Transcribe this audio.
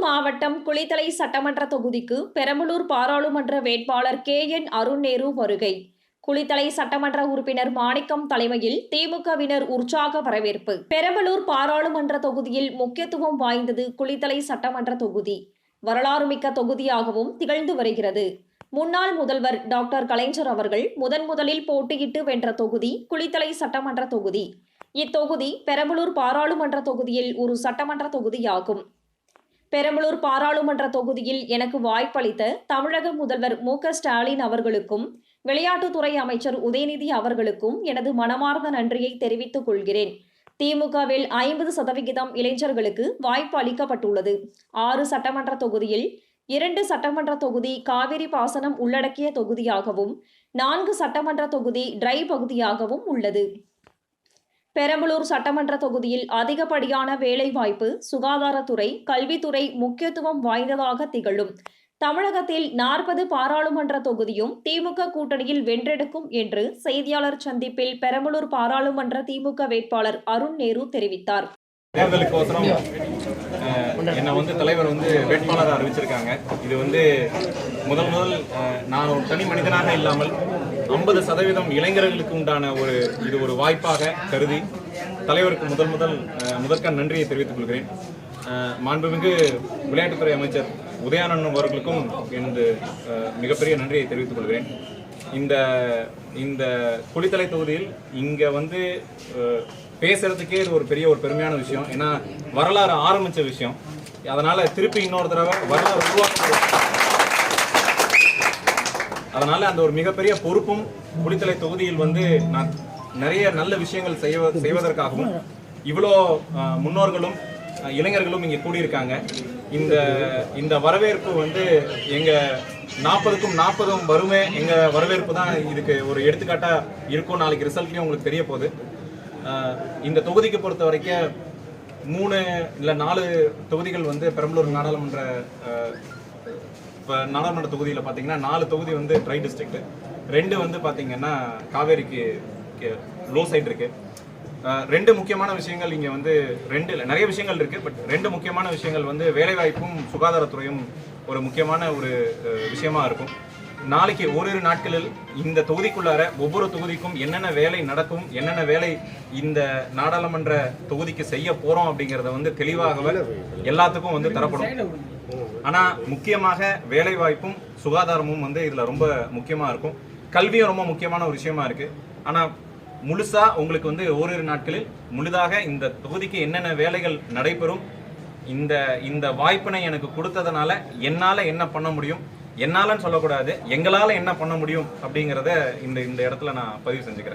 மாவட்டம் குளித்தலை சட்டமன்ற தொகுதிக்கு பெரம்பலூர் பாராளுமன்ற வேட்பாளர் கே என் அருண் நேரு வருகை. குளித்தலை சட்டமன்ற உறுப்பினர் மாணிக்கம் தலைமையில் திமுகவினர் உற்சாக வரவேற்பு. பெரம்பலூர் பாராளுமன்ற தொகுதியில் முக்கியத்துவம் வாய்ந்தது குளித்தலை சட்டமன்ற தொகுதி. வரலாறுமிக்க தொகுதியாகவும் திகழ்ந்து வருகிறது. முன்னாள் முதல்வர் டாக்டர் கலைஞர் அவர்கள் முதன் முதலில் போட்டியிட்டு வென்ற தொகுதி குளித்தலை சட்டமன்ற தொகுதி. இத்தொகுதி பெரம்பலூர் பாராளுமன்ற தொகுதியில் ஒரு சட்டமன்ற தொகுதியாகும். பெரம்பலூர் பாராளுமன்ற தொகுதியில் எனக்கு வாய்ப்பளித்த தமிழக முதல்வர் மு ஸ்டாலின் அவர்களுக்கும் விளையாட்டுத்துறை அமைச்சர் உதயநிதி அவர்களுக்கும் எனது மனமார்ந்த நன்றியை தெரிவித்துக் கொள்கிறேன். திமுகவில் ஐம்பது சதவிகிதம் இளைஞர்களுக்கு வாய்ப்பு அளிக்கப்பட்டுள்ளது. ஆறு சட்டமன்ற தொகுதியில் இரண்டு சட்டமன்ற தொகுதி காவிரி பாசனம் உள்ளடக்கிய தொகுதியாகவும் நான்கு சட்டமன்ற தொகுதி ட்ரை பகுதியாகவும் உள்ளது. பெரம்பலூர் சட்டமன்ற தொகுதியில் அதிகப்படியான வேலைவாய்ப்பு சுகாதாரத்துறை கல்வித்துறை முக்கியத்துவம் வாய்ந்ததாக திகழும். தமிழகத்தில் நாற்பது பாராளுமன்ற தொகுதியும் திமுக கூட்டணியில் வென்றெடுக்கும் என்று செய்தியாளர் சந்திப்பில் பெரம்பலூர் பாராளுமன்ற திமுக வேட்பாளர் அருண் நேரு தெரிவித்தார். தேர்தலுக்கோசரம் அஹ், என்னை வந்து தலைவர் வந்து வேட்பாளராக அறிவிச்சிருக்காங்க. இது வந்து முதல் முதல் நான் ஒரு தனி மனிதனாக இல்லாமல் ஐம்பது சதவீதம் இளைஞர்களுக்கு உண்டான ஒரு இது ஒரு வாய்ப்பாக கருதி தலைவருக்கு முதல் முதல் அஹ், முதற்கண் நன்றியை தெரிவித்துக் கொள்கிறேன். மாண்புமிகு விளையாட்டுத்துறை அமைச்சர் உதயானந்தம் அவர்களுக்கும் எனது மிகப்பெரிய நன்றியை தெரிவித்துக் கொள்கிறேன். இந்த இந்த குளித்தலை தொகுதியில் இங்கே வந்து பேசுறதுக்கே இது ஒரு பெரிய ஒரு பெருமையான விஷயம். ஏன்னா வரலாறு ஆரம்பிச்ச விஷயம். அதனால திருப்பி இன்னொரு தடவை வரலாறு உருவாக்க அதனால அந்த ஒரு மிகப்பெரிய பொறுப்பும் குளித்தலை தொகுதியில் வந்து நான் நிறைய நல்ல விஷயங்கள் செய்வ செய்வதற்காகவும் இவ்வளோ முன்னோர்களும் இளைஞர்களும் இங்கே கூடியிருக்காங்க. இந்த இந்த வரவேற்பு வந்து எங்க நாற்பதுக்கும் நாற்பதும் வருமே எங்க வரவேற்பு தான் இதுக்கு ஒரு எடுத்துக்காட்டா இருக்கும். நாளைக்கு ரிசல்ட்லயும் உங்களுக்கு தெரிய போகுது. இந்த தொகுதிக்கு பொறுத்த வரைக்கும் மூணு இல்ல நாலு தொகுதிகள் வந்து பெரம்பலூர் நாடாளுமன்ற இப்போ நாடாளுமன்ற தொகுதியில் பார்த்தீங்கன்னா நாலு தொகுதி வந்து ட்ரை டிஸ்ட்ரிக்ட். ரெண்டு வந்து பார்த்தீங்கன்னா காவேரிக்கு லோ சைடு இருக்கு. ரெண்டு முக்கியமான விஷயங்கள் இங்கே வந்து ரெண்டு இல்லை நிறைய விஷயங்கள் இருக்குது பட் ரெண்டு முக்கியமான விஷயங்கள் வந்து வேலைவாய்ப்பும் சுகாதாரத்துறையும் ஒரு முக்கியமான ஒரு விஷயமா இருக்கும். நாளைக்கு ஓரிரு நாட்களில் இந்த தொகுதிக்குள்ளார ஒவ்வொரு தொகுதிக்கும் என்னென்ன வேலை நடக்கும் என்னென்ன வேலை இந்த நாடாளுமன்ற தொகுதிக்கு செய்ய போறோம் அப்படிங்கிறத வந்து தெளிவாகவே எல்லாத்துக்கும் வந்து தரப்படும். ஆனா முக்கியமாக வேலை வாய்ப்பும் சுகாதாரமும் வந்து இதுல ரொம்ப முக்கியமா இருக்கும். கல்வியும் ரொம்ப முக்கியமான ஒரு விஷயமா இருக்கு. ஆனா முழுசாக உங்களுக்கு வந்து ஓரிரு நாட்களில் முழுதாக இந்த தொகுதிக்கு என்னென்ன வேலைகள் நடைபெறும் இந்த இந்த வாய்ப்பினை எனக்கு கொடுத்ததுனால என்னால் என்ன பண்ண முடியும் என்னாலன்னு சொல்லக்கூடாது எங்களால் என்ன பண்ண முடியும் அப்படிங்கிறத இந்த இந்த இடத்துல நான் பதிவு செஞ்சுக்கிறேன்.